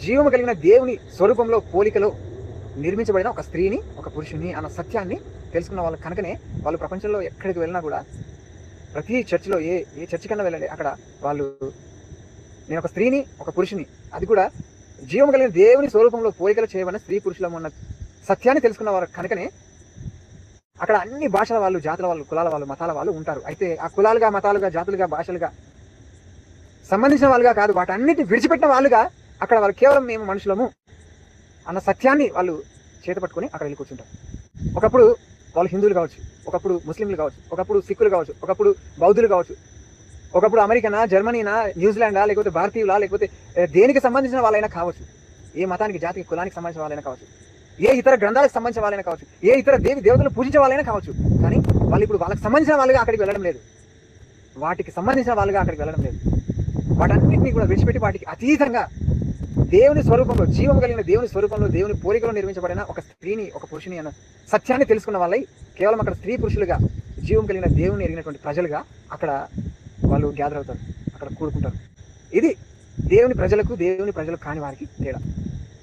జీవము కలిగిన దేవుని స్వరూపంలో పోలికలో నిర్మించబడిన ఒక స్త్రీని ఒక పురుషుని అన్న సత్యాన్ని తెలుసుకున్న వాళ్ళు కనుకనే వాళ్ళు ప్రపంచంలో ఎక్కడికి వెళ్ళినా కూడా ప్రతి చర్చిలో ఏ ఏ చర్చి కన్నా వెళ్ళండి అక్కడ వాళ్ళు నేను ఒక స్త్రీని ఒక పురుషుని అది కూడా జీవం కలిగిన దేవుని స్వరూపంలో పోలికలు చేయబడిన స్త్రీ పురుషులం ఉన్న సత్యాన్ని తెలుసుకున్న వారు కనుకనే అక్కడ అన్ని భాషల వాళ్ళు జాతుల వాళ్ళు కులాల వాళ్ళు మతాల వాళ్ళు ఉంటారు. అయితే ఆ కులాలుగా మతాలుగా జాతులుగా భాషలుగా సంబంధించిన వాళ్ళుగా కాదు వాటన్నిటిని విడిచిపెట్టిన వాళ్ళుగా అక్కడ వాళ్ళు కేవలం మేము మనుషులము అన్న సత్యాన్ని వాళ్ళు చేతపట్టుకొని అక్కడ వెళ్ళి కూర్చుంటారు. ఒకప్పుడు వాళ్ళు హిందువులు కావచ్చు ఒకప్పుడు ముస్లింలు కావచ్చు ఒకప్పుడు సిక్కులు కావచ్చు ఒకప్పుడు బౌద్ధులు కావచ్చు ఒకప్పుడు అమెరికనా జర్మనీనా న్యూజిలాండా లేకపోతే భారతీయులా లేకపోతే దేనికి సంబంధించిన వాళ్ళైనా కావచ్చు ఏ మతానికి జాతికి కులానికి సంబంధించిన వాళ్ళైనా కావచ్చు ఏ ఇతర గ్రంథాలకు సంబంధించిన వాళ్ళైనా కావచ్చు ఏ ఇతర దేవి దేవతలు పూజించే వాళ్ళైనా కావచ్చు కానీ వాళ్ళు ఇప్పుడు వాళ్ళకి సంబంధించిన వాళ్ళుగా అక్కడికి వెళ్ళడం లేదు. వాటికి సంబంధించిన వాళ్ళుగా అక్కడికి వెళ్ళడం లేదు. వాటన్నిటిని కూడా విడిచిపెట్టి వాటికి అతీతంగా దేవుని స్వరూపంలో జీవం కలిగిన దేవుని స్వరూపంలో దేవుని పోలికలో నిర్మించబడిన ఒక స్త్రీని ఒక పురుషుని అన్న సత్యాన్ని తెలుసుకున్న వాళ్ళై కేవలం అక్కడ స్త్రీ పురుషులుగా జీవం కలిగిన దేవుని ఎరిగినటువంటి ప్రజలుగా అక్కడ వాళ్ళు గ్యాదర్ అవుతారు అక్కడ కూడుకుంటారు. ఇది దేవుని ప్రజలకు దేవుని ప్రజలకు కాని వారికి తేడా.